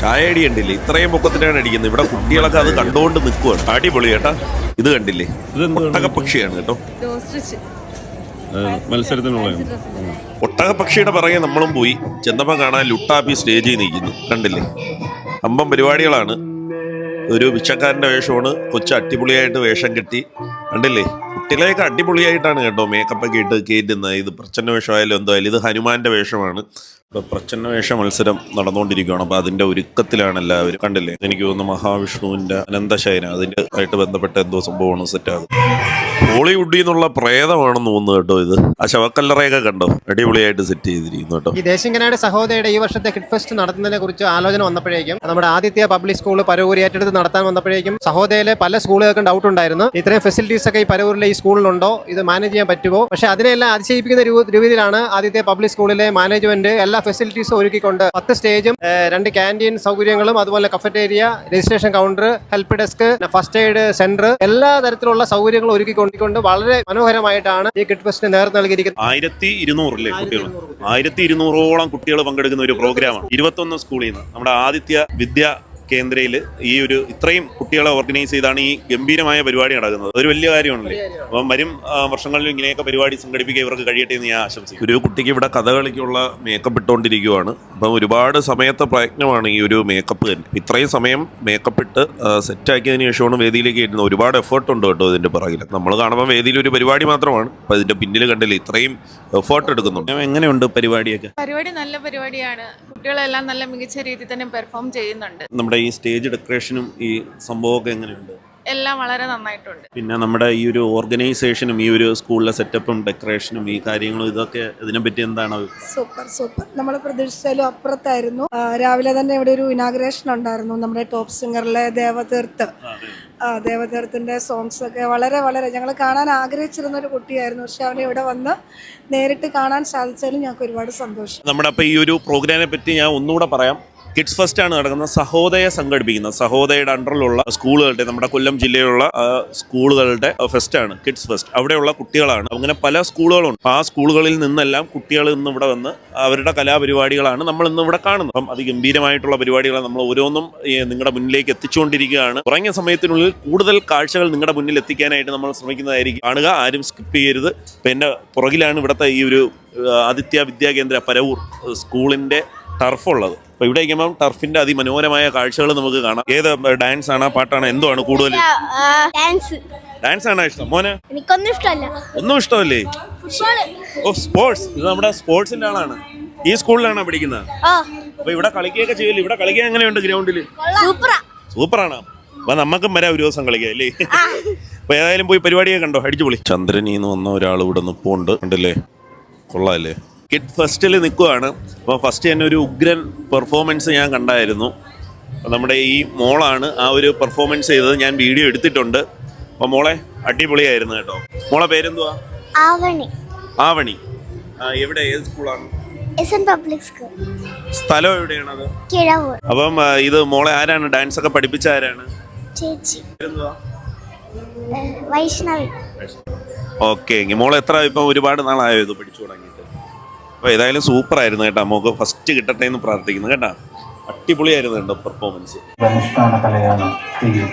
ചായ അടി കണ്ടില്ലേ? ഇത്രയും പൊക്കത്തിനാണ് അടിക്കുന്നത്. ഇവിടെ കുട്ടികളൊക്കെ അത് കണ്ടുകൊണ്ട് നിൽക്കുവാണ് അടിപൊളി കേട്ടാ. ഇത് കണ്ടില്ലേ? ഇതെന്താണ്? ഒട്ടകപ്പക്ഷിയാണ് കേട്ടോ. മത്സരത്തിനുള്ള ഒട്ടകപ്പക്ഷിയുടെ പിറകെ നമ്മളും പോയി. ചെന്നപ്പോ കാണാൻ ലുട്ടാപ്പി സ്റ്റേജിൽ നിൽക്കുന്നു. കണ്ടില്ലേ? അമ്പം പരിപാടികളാണ്. ഒരു ഭിക്ഷക്കാരന്റെ വേഷമാണ്. കൊച്ചു അടിപൊളിയായിട്ട് വേഷം കെട്ടി. കണ്ടില്ലേ? കുട്ടികളെയൊക്കെ അടിപൊളിയായിട്ടാണ് കേട്ടോ മേക്കപ്പ് ഒക്കെ ഇട്ട് കയറ്റുന്നത് ഇത് പ്രച്ഛന്ന വേഷമായാലും എന്തോ ഇത് ഹനുമാന്റെ വേഷമാണ്. ഇപ്പൊ പ്രച്ഛന്ന വേഷ മത്സരം നടന്നുകൊണ്ടിരിക്കുകയാണ്. അപ്പോൾ അതിന്റെ ഒരുക്കത്തിലാണ് എല്ലാവരും. കണ്ടില്ലേ? എനിക്ക് തോന്നുന്നു മഹാവിഷ്ണുവിന്റെ അനന്തശയന. അതിന്റെ ആയിട്ട് ബന്ധപ്പെട്ട എന്തോ സംഭവമാണ് സെറ്റാകുന്നത് ഹോളിവുഡിൽ നിന്നുള്ള പ്രേതമാണെന്ന് തോന്നുന്നു കേട്ടോ ഇത്. ആ ശവക്കല്ലറയൊക്കെ കണ്ടോ? അടിപൊളിയായിട്ട് സെറ്റ് ചെയ്തിരിക്കുന്നു കേട്ടോ. ഈ ദേശിങ്കനാട് സഹോദരിയുടെ ഈ വർഷത്തെ ഹിറ്റ് ഫെസ്റ്റ് നടത്തുന്നതിനെ കുറിച്ച് ആലോചന വന്നപ്പോഴേക്കും നമ്മുടെ ആദിത്യ പബ്ലിക് സ്കൂൾ പരവൂർ ഏറ്റെടുത്ത് നടത്താൻ വന്നപ്പോഴേക്കും സഹോദയയിലെ പല സ്കൂളുകൾക്കും ഡൗട്ട് ഉണ്ടായിരുന്നു. ഇത്രയും ഫെസിലിറ്റീസ് ഒക്കെ ഈ പരവൂരിലെ ഈ സ്കൂളിലുണ്ടോ ഇത് മാനേജ് ചെയ്യാൻ പറ്റുമോ? പക്ഷെ അതിനെല്ലാം അതിശയിപ്പിക്കുന്ന രീതിയിലാണ് ആദ്യത്തെ പബ്ലിക് സ്കൂളിലെ മാനേജ്മെന്റ് എല്ലാ ഫെസിലിറ്റീസും ഒരുക്കിക്കൊണ്ട് പത്ത് സ്റ്റേജും രണ്ട് ക്യാന്റീൻ സൗകര്യങ്ങളും അതുപോലെ cafeteria registration counter help desk first aid centre എല്ലാ തരത്തിലുള്ള സൗകര്യങ്ങളും ഒരുക്കിക്കൊണ്ടിക്കൊണ്ട് വളരെ മനോഹരമായിട്ടാണ് ഈ കിഡ് ഫെസ്റ്റിന് നേതൃത്വം നൽകിയിരിക്കുന്നത്. ആയിരത്തി ഇരുന്നൂറില്ലേ കുട്ടികൾ ആയിരത്തി ഇരുന്നൂറോളം കുട്ടികൾ പങ്കെടുക്കുന്ന ഒരു പ്രോഗ്രാമാണ് ഇരുപത്തൊന്ന് സ്കൂളിൽ നിന്ന് നമ്മുടെ ആദിത്യ വിദ്യ കേന്ദ്രയിൽ ഈ ഒരു ഇത്രയും കുട്ടികളെ ഓർഗനൈസ് ചെയ്താണ് ഈ ഗംഭീരമായ പരിപാടി നടക്കുന്നത്. ഒരു വലിയ കാര്യമാണല്ലേ? അപ്പം വരും വർഷങ്ങളിൽ ഇങ്ങനെയൊക്കെ പരിപാടി സംഘടിപ്പിക്കുക ഇവർക്ക് കഴിയട്ടെ എന്ന് ഞാൻ ആശംസിക്കും ഒരു കുട്ടിക്ക് ഇവിടെ കഥകളിക്കുള്ള മേക്കപ്പ് ഇട്ടുകൊണ്ടിരിക്കുകയാണ് അപ്പം ഒരുപാട് സമയത്തെ പ്രയത്നമാണ് ഈ ഒരു മേക്കപ്പ് തന്നെ ഇത്രയും സമയം മേക്കപ്പ് ഇട്ട് സെറ്റാക്കിയതിന് ശേഷമാണ് വേദിയിലേക്ക് ഇരുന്നത് ഒരുപാട് എഫേർട്ട് ഉണ്ട് കേട്ടോ ഇതിന്റെ പിറകിൽ നമ്മൾ കാണുമ്പോൾ വേദിയിൽ ഒരു പരിപാടി മാത്രമാണ്. അപ്പം ഇതിന്റെ പിന്നിൽ കണ്ടില്ല ഇത്രയും എഫേർട്ട് എടുക്കുന്നുണ്ട്. എങ്ങനെയുണ്ട് പരിപാടിയൊക്കെ? പരിപാടി നല്ല പരിപാടിയാണ്. കുട്ടികളെല്ലാം നല്ല മികച്ച രീതിയിൽ തന്നെ പെർഫോം ചെയ്യുന്നുണ്ട്. നമ്മുടെ ഈ സ്റ്റേജ് ഡെക്കറേഷനും ഈ സംഭവമൊക്കെ എങ്ങനെയുണ്ട്? എല്ലാം വളരെ നന്നായിട്ടുണ്ട്. പിന്നെ നമ്മുടെ ഈ ഒരു ഓർഗനൈസേഷനും ഈ ഒരു സ്കൂളിലെ സെറ്റപ്പും ഡെക്കറേഷനും ഈ കാര്യങ്ങളും ഇതൊക്കെ ഇതിനെ പറ്റി എന്താണ് സൂപ്പർ സൂപ്പർ നമ്മൾ പ്രതീക്ഷിച്ചാലും അപ്പുറത്തായിരുന്നു. രാവിലെ തന്നെ ഇവിടെ ഒരു ഇനാഗ്രേഷൻ ഉണ്ടായിരുന്നു നമ്മുടെ ടോപ്പ് സിംഗറിലെ ദേവതീർത്ത് ആ സോങ്സൊക്കെ വളരെ വളരെ ഞങ്ങൾ കാണാൻ ആഗ്രഹിച്ചിരുന്ന ഒരു കുട്ടിയായിരുന്നു. പക്ഷെ അവനെ ഇവിടെ വന്ന് നേരിട്ട് കാണാൻ സാധിച്ചാലും ഞങ്ങൾക്ക് ഒരുപാട് സന്തോഷം. നമ്മുടെ അപ്പോൾ ഈ ഒരു പ്രോഗ്രാമിനെ പറ്റി ഞാൻ ഒന്നുകൂടെ പറയാം. കിഡ്സ് ഫസ്റ്റ് ആണ് നടക്കുന്നത്. സഹോദയ സംഘടിപ്പിക്കുന്നത്. സഹോദയയുടെ അണ്ടറിലുള്ള സ്കൂളുകളുടെ നമ്മുടെ കൊല്ലം ജില്ലയിലുള്ള സ്കൂളുകളുടെ ഫെസ്റ്റ് ആണ് കിഡ്സ് ഫെസ്റ്റ് അവിടെയുള്ള കുട്ടികളാണ്. അങ്ങനെ പല സ്കൂളുകളുണ്ട്. ആ സ്കൂളുകളിൽ നിന്നെല്ലാം കുട്ടികൾ ഇന്ന് ഇവിടെ വന്ന് അവരുടെ കലാപരിപാടികളാണ് നമ്മൾ ഇന്ന് ഇവിടെ കാണുന്നത്. അപ്പം അതിഗംഭീരമായിട്ടുള്ള പരിപാടികളാണ് നമ്മൾ ഓരോന്നും നിങ്ങളുടെ മുന്നിലേക്ക് എത്തിച്ചുകൊണ്ടിരിക്കുകയാണ്. കുറഞ്ഞ സമയത്തിനുള്ളിൽ കൂടുതൽ കാഴ്ചകൾ നിങ്ങളുടെ മുന്നിൽ എത്തിക്കാനായിട്ട് നമ്മൾ ശ്രമിക്കുന്നതായിരിക്കും. കാണുക ആരും സ്കിപ്പ് ചെയ്യരുത്. ഇപ്പം എന്റെ പുറകിലാണ് ഇവിടുത്തെ ഈ ഒരു ആദിത്യ വിദ്യാകേന്ദ്ര പരവൂർ സ്കൂളിന്റെ ടർഫ് ഉള്ളത് അപ്പോൾ ഇവിടെ ഇരിക്കുമ്പം ടർഫിന്റെ അതിമനോഹരമായ കാഴ്ചകൾ നമുക്ക് കാണാം. ഏത് ഡാൻസ് ആണ് പാട്ടാണ് എന്തോ ആണ് കൂടുതൽ ഡാൻസ് ഡാൻസ്. ആണോ ഇഷ്ടം? മോനെ? എനിക്കൊന്നും ഇഷ്ടമല്ല. ഒന്നും ഇഷ്ടമല്ലേ? ഓ സ്പോർട്സ്. ഇത് നമ്മുടെ സ്പോർട്സിന്റെ ആളാണ്. ഈ സ്കൂളിലാണോ പഠിക്കുന്നത്? അപ്പൊ ഇവിടെ കളിക്കുകയൊക്കെ ചെയ്യില്ല ഇവിടെ കളിക്കാൻ എങ്ങനെയുണ്ട് ഗ്രൗണ്ടിൽ? സൂപ്പർ സൂപ്പറാണ്. അപ്പൊ നമുക്കും വരാം ഒരു ദിവസം കളിക്കാം അല്ലേ? അപ്പൊ ഏതായാലും പോയി പരിപാടിയൊക്കെ കണ്ടോ? അടിച്ചു പൊളി ചന്ദ്രനീന്ന് വന്ന ഒരാൾ ഇവിടെ നിപ്പുണ്ട് ഉണ്ടല്ലേ കൊള്ളാല്ലേ കിഡ് ഫസ്റ്റിൽ നിൽക്കുകയാണ് അപ്പോൾ ഫസ്റ്റ് തന്നെ ഒരു ഉഗ്രൻ പെർഫോമൻസ് ഞാൻ കണ്ടായിരുന്നു. നമ്മുടെ ഈ മോളാണ് ആ ഒരു പെർഫോമൻസ് ചെയ്തത്. ഞാൻ വീഡിയോ എടുത്തിട്ടുണ്ട്. അപ്പോൾ മോളെ അടിപൊളിയായിരുന്നു കേട്ടോ. മോളെ പേരെന്തുവാ? ആവണി. ആവണി. ആ, എവിടെ? ഏത് സ്കൂളാണ്? S N public school. സ്ഥലം എവിടെയാണത്? കിഴവൂർ. അപ്പം ആ, ഇത് മോളെ ആരാണ്? ഡാൻസ് ഒക്കെ പഠിപ്പിച്ച ആരാണ്? ചേച്ചി. പേരെന്തുവാ? ഏഹ്, വൈഷ്ണവി. ഓക്കെ മോളെ എത്ര ഇപ്പം ഒരുപാട് നാളായോ ഇത് പഠിച്ചു തുടങ്ങിയിട്ട് അപ്പോൾ ഏതായാലും സൂപ്പർ ആയിരുന്നു കേട്ടോ. നമുക്ക് ഫസ്റ്റ് കിട്ടട്ടെ എന്ന് പ്രാർത്ഥിക്കുന്നു കേട്ടോ. അടിപൊളിയായിരുന്നു കേട്ടോ പെർഫോമൻസ് അനുഷ്ഠാന കലയാണ് തെയ്യം